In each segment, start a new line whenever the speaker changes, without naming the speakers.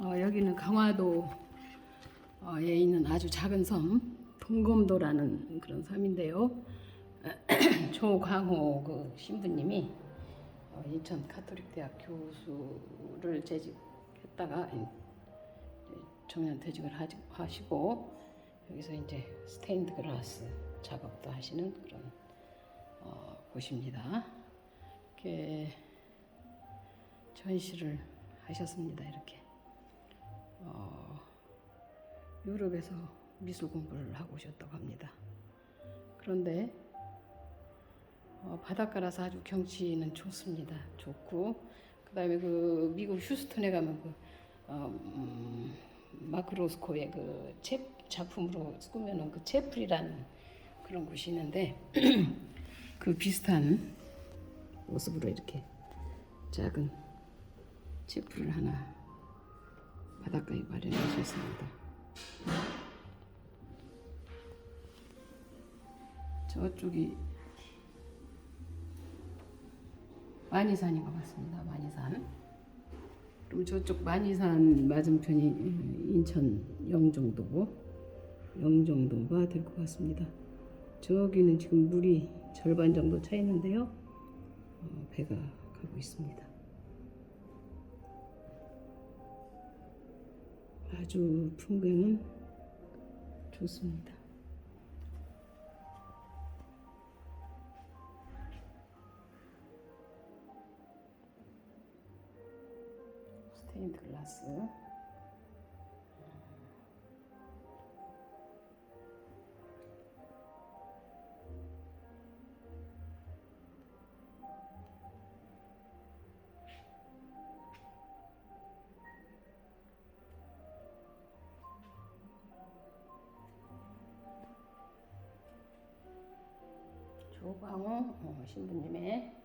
어, 여기는 강화도에 있는 아주 작은 섬 동검도라는 그런 섬인데요. 조광호 그 신부님이 어, 인천 카톨릭 대학 교수를 재직했다가 정년 퇴직을 하시고 여기서 이제 스테인드 글라스 작업도 하시는 그런 어, 곳입니다. 이렇게 전시를 하셨습니다. 이렇게 어, 유럽에서 미술 공부를 하고 오셨다고 합니다. 그런데 어, 바닷가라서 아주 경치는 좋습니다. 좋고 그다음에 그 미국 휴스턴에 가면 그 어, 음, 마크 로스코의 그 체, 작품으로 꾸며놓은 그 채플이라는 그런 곳이 있는데 그 비슷한 모습으로 이렇게 작은 채플을 하나 바닷가에 마련하셨습니다. 저쪽이 만이산인 것 같습니다. 만이산. 그럼 저쪽 만이산 맞은편이 인천 영종도고 영종도가 될 것 같습니다. 저기는 지금 물이 절반 정도 차 있는데요. 어, 배가 가고 있습니다. 아주 풍경은 좋습니다. 스테인드 글라스. 조광호 어, 신부님의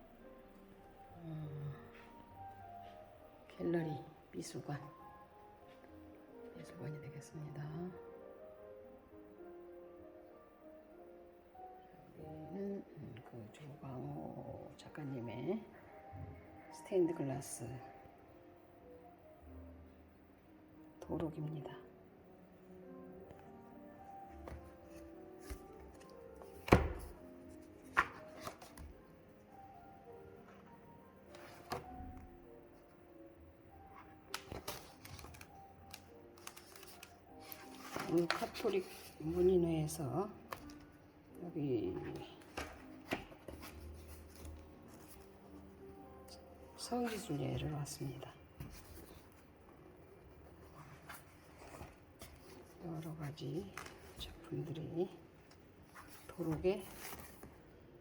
어, 갤러리 미술관 미술관이 되겠습니다. 여기는 음, 그 조광호 작가님의 스테인드 글라스 도록입니다. 오늘 카톨릭 문인회에서 여기 성지순례를 왔습니다. 여러 가지 작품들이 도록에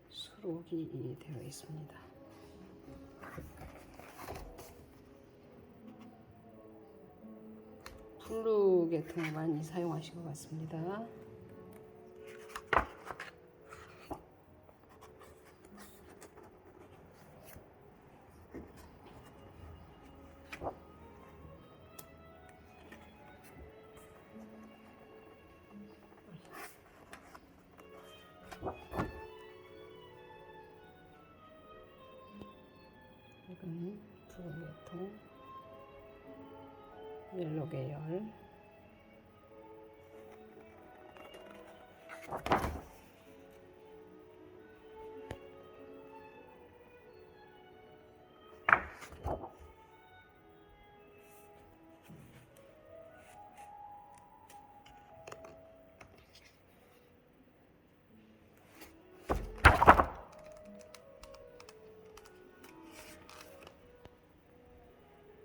수록이 되어 있습니다. 블루 계통을 많이 사용하신 것 같습니다. 이건 붉은 계통 옐로 계열